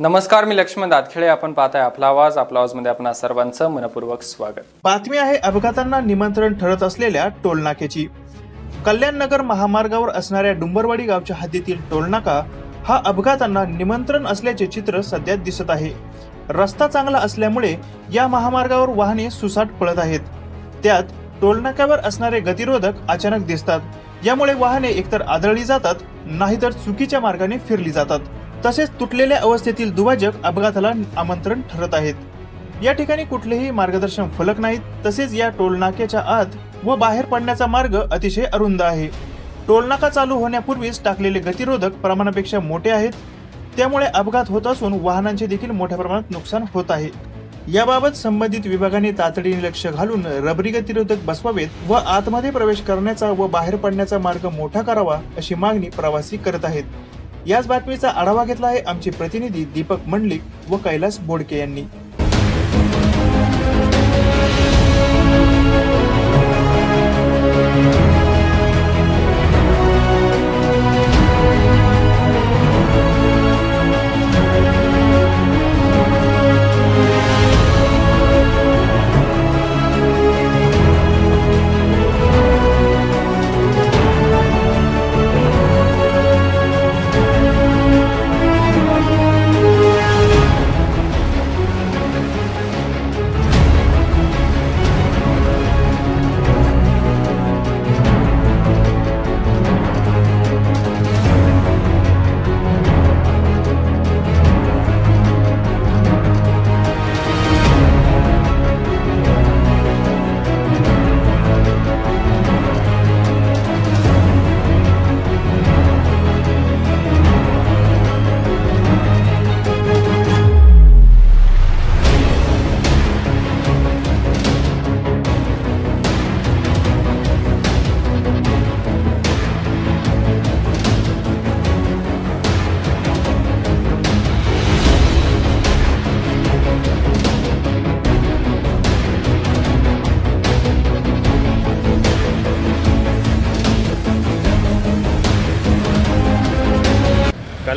नमस्कार मी लक्ष्मण दातखेडे आपण पाहताय आपला आवाज. आपला आवाजमध्ये आपणा सर्वांचं मनपूर्वक स्वागत. बातमी आहे अपघातांना निमंत्रण ठरत असलेल्या टोलनाक्याची. कल्याणनगर महामार्गावर असणाऱ्या डुंबरवाडी गावच्या हद्दीतील टोलनाका हा अपघातांना निमंत्रण असल्याचे चित्र सध्या दिसत आहे. रस्ता चांगला असल्यामुळे या महामार्गावर वाहने सुसाट पळत आहेत. त्यात टोलनाक्यावर असणारे गतिरोधक अचानक दिसतात. यामुळे वाहने एकतर आदळली जातात नाहीतर चुकीच्या मार्गाने फिरली जातात. तसेच तुटलेल्या अवस्थेतील दुभाजक अपघाताला आमंत्रण ठरत आहेत. या ठिकाणी कुठलेही मार्गदर्शन फलक नाहीत तसेच या टोलनाक्याच्या आत व बाहेर पडण्याचा मार्ग अतिशय अरुंद आहे. टोलनाका चालू होण्यापूर्वीच टाकलेले गतिरोधक प्रमाणापेक्षा मोठे आहेत. त्यामुळे अपघात होत असून वाहनांचे देखील मोठ्या प्रमाणात नुकसान होत आहे. याबाबत संबंधित विभागाने तातडीने लक्ष घालून रबरी गतिरोधक बसवावेत व आतमध्ये प्रवेश करण्याचा व बाहेर पडण्याचा मार्ग मोठा करावा अशी मागणी प्रवासी करत आहेत. याच बातमीचा आढावा घेतला आहे आमचे प्रतिनिधी दीपक मंडलिक व कैलास बोडके यांनी.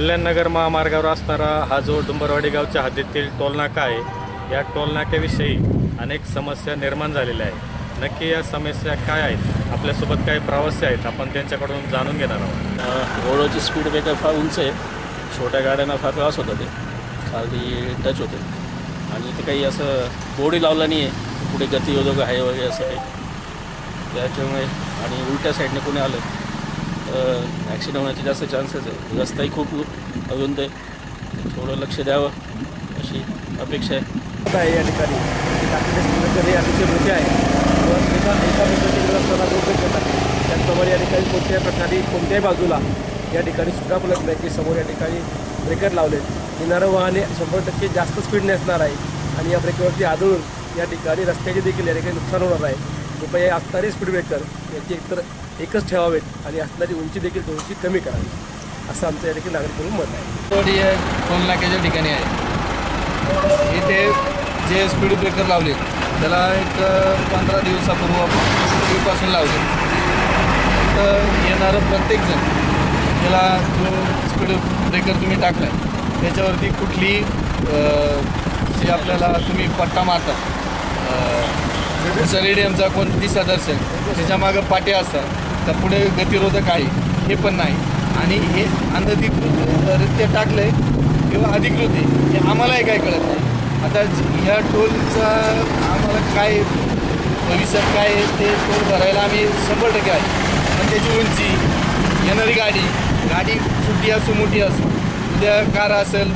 कल्याणनगर महामार्गावर असणारा हा जो डुंबरवाडी गावच्या हद्दीतील टोलनाका आहे या टोलनाक्याविषयी अनेक समस्या निर्माण झालेल्या आहेत. नक्की या समस्या काय आहेत? आपल्यासोबत काही प्रवासी आहेत. आपण त्यांच्याकडून जाणून घेणार आहोत. रोडवरची स्पीड ब्रेकर फार उंच आहे. छोट्या गाड्यांना फार त्रास होता ते खाली टच होते. आणि ते काही असं बोडी लावला नाही आहे. कुठे गतिरोधक आहे वगैरे असं काही. त्याच्यामुळे आणि उलट्या साईडने कोणी आलं ॲक्सिडेंट होण्याचे जास्त चान्सेस आहे. रस्ताही खूप अरुंद आहे. थोडं लक्ष द्यावं अशी अपेक्षा आहे. आहे या ठिकाणी. म्हणजे हे अतिशय मोठे आहे. एका एका रस्त्याला त्याचप्रमाणे या ठिकाणी कोणत्याही प्रकारे कोणत्याही बाजूला या ठिकाणी सुद्धा फलक नाही की समोर या ठिकाणी ब्रेकर लावलेत. येणारं वाहने शंभर टक्के जास्त स्पीड असणार आहे. आणि या ब्रेकरवरती आदळून या ठिकाणी रस्त्याचे देखील या ठिकाणी नुकसान होणार आहे. कृपया असणारे स्पीड ब्रेकर याची एकतर एकच ठेवावेत आणि असणारी उंची देखील थोडीशी कमी करावी. असं आमचं या देखील नागरिकांनी मत आहे. थोडी हे टोल नाक्याच्या ठिकाणी आहे. इथे जे स्पीड ब्रेकर लावले त्याला एक पंधरा दिवसापूर्वीपासून लावले. तर येणारं प्रत्येकजण त्याला जो स्पीड ब्रेकर तुम्ही टाकला आहे त्याच्यावरती कुठली जी आपल्याला तुम्ही पट्टा मारता जसं रेडियमचा कोणती सदस्य त्याच्या मागं पाटे असतात. तर पुढे गतिरोधक आहे हे पण नाही. आणि हे अनधिकृतरित्या टाकलं आहे किंवा अधिकृत आहे हे आम्हालाही काय कळत नाही. आता ह्या टोलचा आम्हाला काय भविष्यात काय आहे ते टोल भरायला आम्ही शंभर टक्के आहे. पण त्याची उंची येणारी गाडी गाडी छोटी असो मोठी असो उद्या कार असेल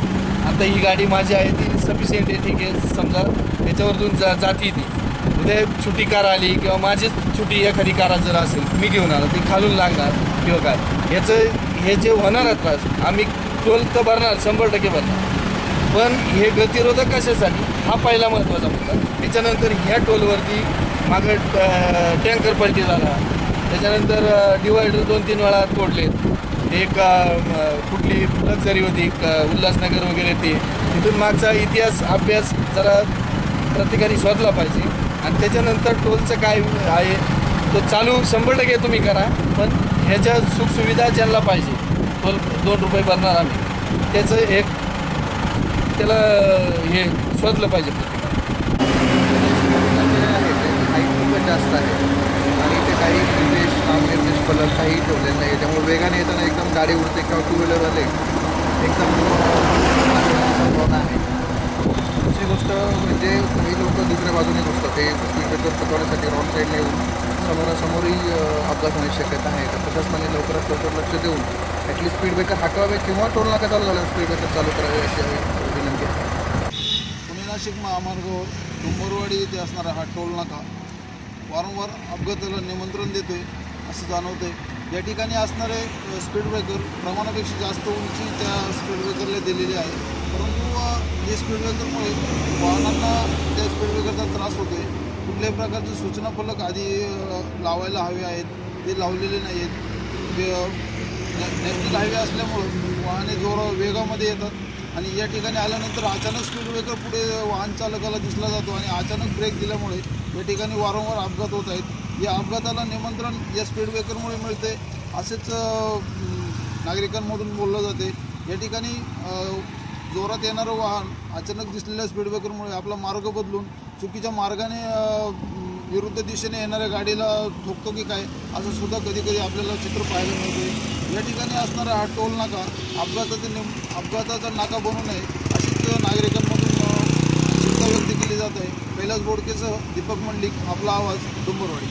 आता ही गाडी माझी आहे ती सफिशियंट आहे ठीक आहे. समजा त्याच्यावरतून जा जाती ती. उद्या छोटी कार आली किंवा माझीच छोटी एखादी कार जर असेल मी घेऊन आलो ती खालून लागणार किंवा काय? याचं हे जे होणार त्रास आम्ही टोल तर भरणार शंभर टक्के भरणार. पण हे गतिरोधक कशासाठी? हा पहिला महत्त्वाचा मुद्दा. त्याच्यानंतर ह्या टोलवरती मागं ट- टँकर पलटी झाला. त्याच्यानंतर डिवायडर दोन तीन वेळा तोडले. एक कुठली लक्झरी होती उल्हासनगर वगैरे ते. तिथून मागचा इतिहास अभ्यास जरा प्रत्येकाने शोधला पाहिजे. आणि त्याच्यानंतर टोलचं काय आहे तो चालू शंभर टक्के तुम्ही करा पण ह्याच्या सुखसुविधा ज्यांना पाहिजे टोल दोन रुपये भरणार आम्ही त्याचं एक त्याला हे शोधलं पाहिजे खूपच जास्त आहे आणि ते काही निर्देश नामनिर्देश फलक काही ठेवलेलं नाही त्यामुळे वेगाने येताना एकदम गाडी उडते किंवा टू व्हीलरवाले एकदम संभावना आहे दुसरी गोष्ट म्हणजे काही लोक दुसऱ्या बाजूने घुसतात ते स्पीड ब्रेकर चुकवण्यासाठी रॉंग साईडने येऊन समोरासमोरही अपघात होण्याची शक्यता आहे. तर प्रशासनाने म्हणजे लवकरात लवकर लक्ष देऊन ॲटलीस्ट स्पीड ब्रेकर हटवावे किंवा टोल नाका चालू झाला स्पीड ब्रेकर चालू करावे अशी आम्ही विनंती आहे. पुणे नाशिक महामार्ग डोंबरवाडी येथे असणारा हा टोल नाका वारंवार अपघाताला निमंत्रण देतोय असं जाणवते या ठिकाणी असणारे स्पीड ब्रेकर प्रमाणापेक्षा जास्त उंची त्या स्पीड ब्रेकरला दिलेली आहे. परंतु हे स्पीड ब्रेकरमुळे वाहनांना त्या स्पीड ब्रेकरचा त्रास होतोय. कुठल्याही प्रकारचे सूचना फलक आधी लावायला हवे आहेत. ते लावलेले नाही आहेत नॅशनल हायवे असल्यामुळं वाहने जोर वेगामध्ये येतात आणि या ठिकाणी आल्यानंतर अचानक स्पीड ब्रेकर पुढे वाहन चालकाला दिसला जातो आणि अचानक ब्रेक दिल्यामुळे या ठिकाणी वारंवार अपघात होत आहेत. या अपघाताला निमंत्रण या स्पीड ब्रेकरमुळे मिळते असेच नागरिकांमधून बोललं जाते. या ठिकाणी जोरात येणारं वाहन अचानक दिसलेल्या स्पीड ब्रेकरमुळे आपला मार्ग बदलून चुकीच्या मार्गाने विरुद्ध दिशेने येणाऱ्या गाडीला ठोकतो की काय असं सुद्धा कधी कधी आपल्याला चित्र पाहायला मिळते. या ठिकाणी असणारा हा टोल नाका अपघाताचा नेम अपघाताचा नाका बनू नये अशीच नागरिकांमधून चिंता व्यक्त केली जात आहे. कैलास बोडकेचं दीपक मंडलिक आपला आवाज डुंबरवाडी